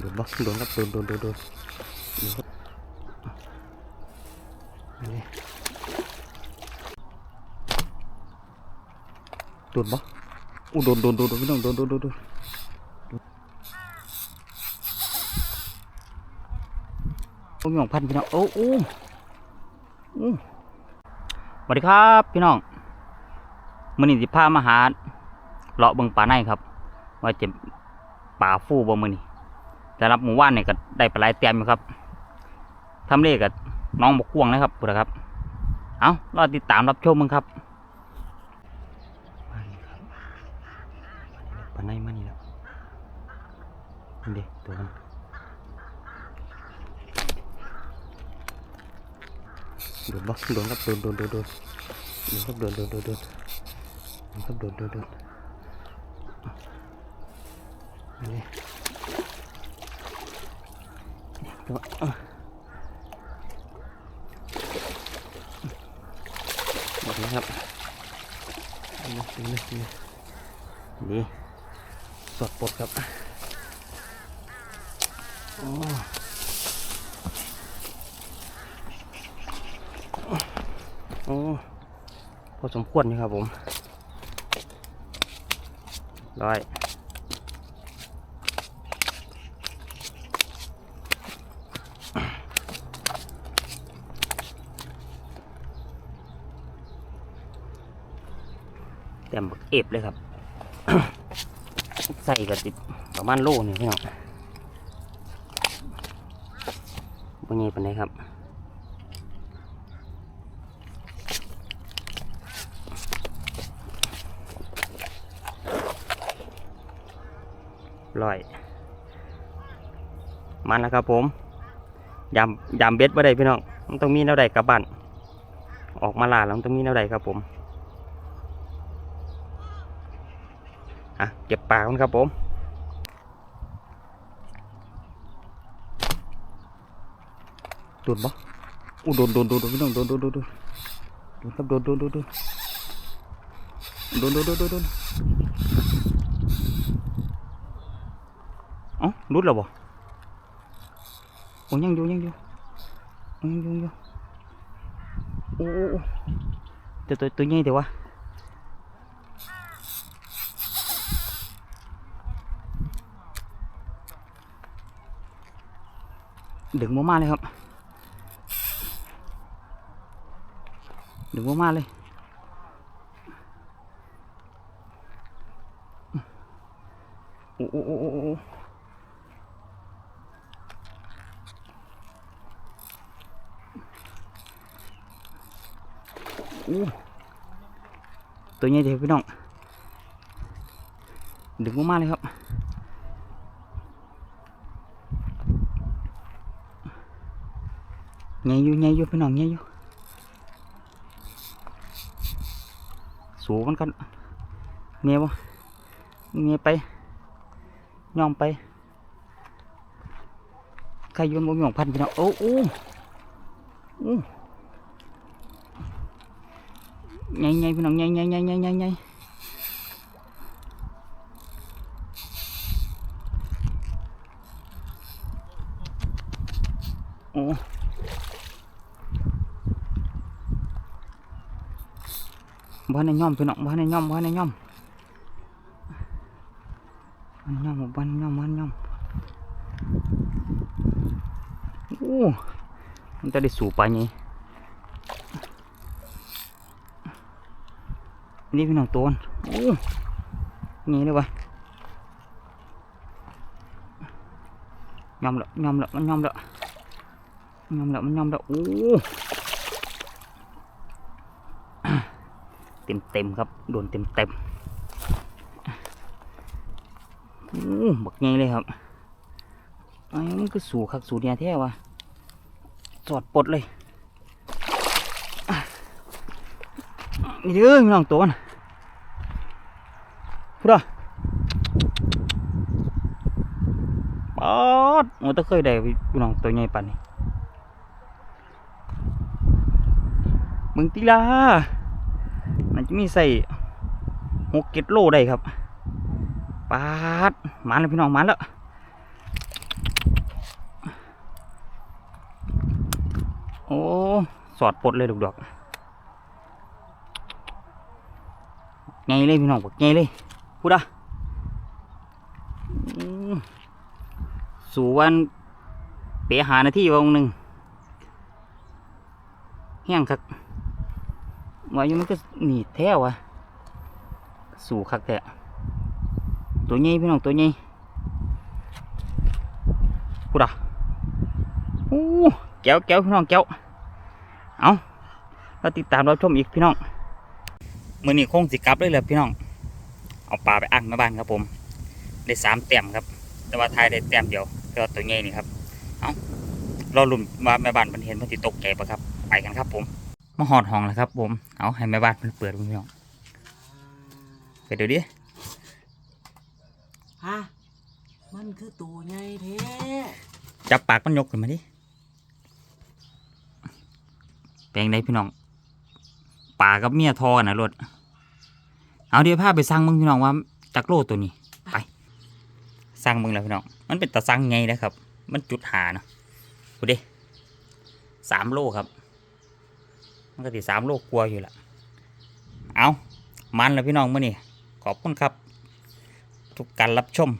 โดนบ่โดนครับโดนโดนโดนโดนโดนครับนี่โดนบ่อู้โดนโดนโดนโดนพี่น้องโดนโดนโดนโดนโอ้ยหองพันพี่น้องโอ้โอ้โอ้สวัสดีครับพี่น้องมื้อนี้สิพามาหาเลาะเบิงป่าในครับ ว่าจะป่าฟูบ่มื้อนี้ แต่รับหมู่บ้านเนี่ยก็ได้ปลาไหลายเต็มอยู่ครับทำเลขกับน้องบกควงนะครับพุทธครับ เอารอติดตามรับชมมึงครับปลาในมานี่แล้วนี่เด็ตัวมันโดนบ่โดนครับโดนโดนโดนโดนโดนครับโดนโดนโดนโดนโดนครับโดนโดนโดนนี่ ตัวอะหมดแล้วครับนี่นี่นี่นี่สดปลดครับโอ้โอ้พอสมควรนี่ครับผมร้อย เต็มบักเอฟเลยครับ ใส่กับติดประมาณโลนี่พี่น้องบางนี้เป็นไงครับร้อยมันแล้วครับผมยำยำเบ็ดบ่ได้พี่น้องมันต้องมีแนวใดกับบ้านออกมาลาแล้วต้องมีแนวใดครับผม อะเก็บปลาครับผมโดนปะอู้โดนโดนโดนโดนพี่น้องโดนโดนโดนโดนโดนครับโดนโดนโดนโดนโดนโดนโดนโดนโดนเอ้ารุดแล้วบ่โอ้ยังอยู่ยังอยู่ยังอยู่ยังอยู่โอ้โอ้โอ้ตัวตัวตัวใหญ่เดี๋ยววะ ดึงมามาเลยครับ ดึงมามาเลยโอ้โอ้โอ้โอ้โอ้โอ้ตัวใหญ่เดียวพี่น้อง ดึงมามาเลยครับ ใหญ่อยู่ใหญ่อยู่พี่น้องใหญ่อยู่สูงกันกันเมียวเมียไปย่อมไปใครโยนบ่มีของพันพี่น้องโอ้โอ้โอ้ใหญ่ใหญ่พี่น้องใหญ่ใหญ่ใหญ่ใหญ่ใหญ่ใหญ่โอ้ บ้านในย่อมพี่น้องบ้านในย่อมบ้านในย่อมบ้านย่อมบ้านย่อมบ้านย่อมโอ้มันจะได้สูบไปไงนี่พี่น้องตัวนโอ้นี่เลยวะย่อมล้วย่อมล้วมันย่อมล้วย่อมล้วมันย่อมล้วโอ้ เต็มเต็มครับโดนเต็มเต็มโอ้บักไงเลยครับไอ้มันก็สูคักสูเนี่ยแท้วะจอดปลดเลยนี่เด้อพี่น้องตัวนะพูดอะปอดมันต้องเคยได้พี่น้องตัวใหญ่ปานนี้มึงตีลา มันจะมีใส่หกเก็ดโลได้ครับปาดมาแล้วพี่น้องมาแล้วโอ้สอดปลดเลยดอกดอกไงเลยพี่น้องบอกไงเลยพูดอะสู่วันเปียหานาที่วงหนึ่งเฮี้ยงครับ ว่าอยู่มันก็หนีแท้วะสู่คักแต่ตัวใหญ่พี่น้องตัวใหญ่พูดอะอู้แก้วแก้วพี่น้องแก้วเอาเราติดตามเราชมอีกพี่น้องมือนี้คงสิกลับเลยแหละพี่น้อง เอาปลาไปอ่างแม่บ้านครับผม ได้สามแต้มครับ แต่ว่าทายได้แต้มเดียวแต่ว่าตัวใหญ่นี่ครับ เอาเราลุ้นว่าแม่บ้านมันเห็นมันติตกใจปะครับ ไปกันครับผม มาหอดห้องแล้วครับ ผม เอาให้แม่บ้านมันเปิดพี่น้องไปเดี๋ยวดิฮะมันคือตัวใหญ่แท้จับปากมันยกขึ้นมาดิแปลงได้พี่น้องป่ากับเมียทอกันนะรถเอาเดี๋ยวพาไปสั่งมึงพี่น้องว่าจักโลตัวนี้ไปสั่งมึงแล้วพี่น้องมันเป็นตะสั่งไงนะครับ มันจุดหาเนาะดูดิสามโลครับ มันก็ติสามโลกกลัวอยู่ละเอามันแล้วพี่น้องมื่อนี้ขอบคุณครับ ทุกการรับชม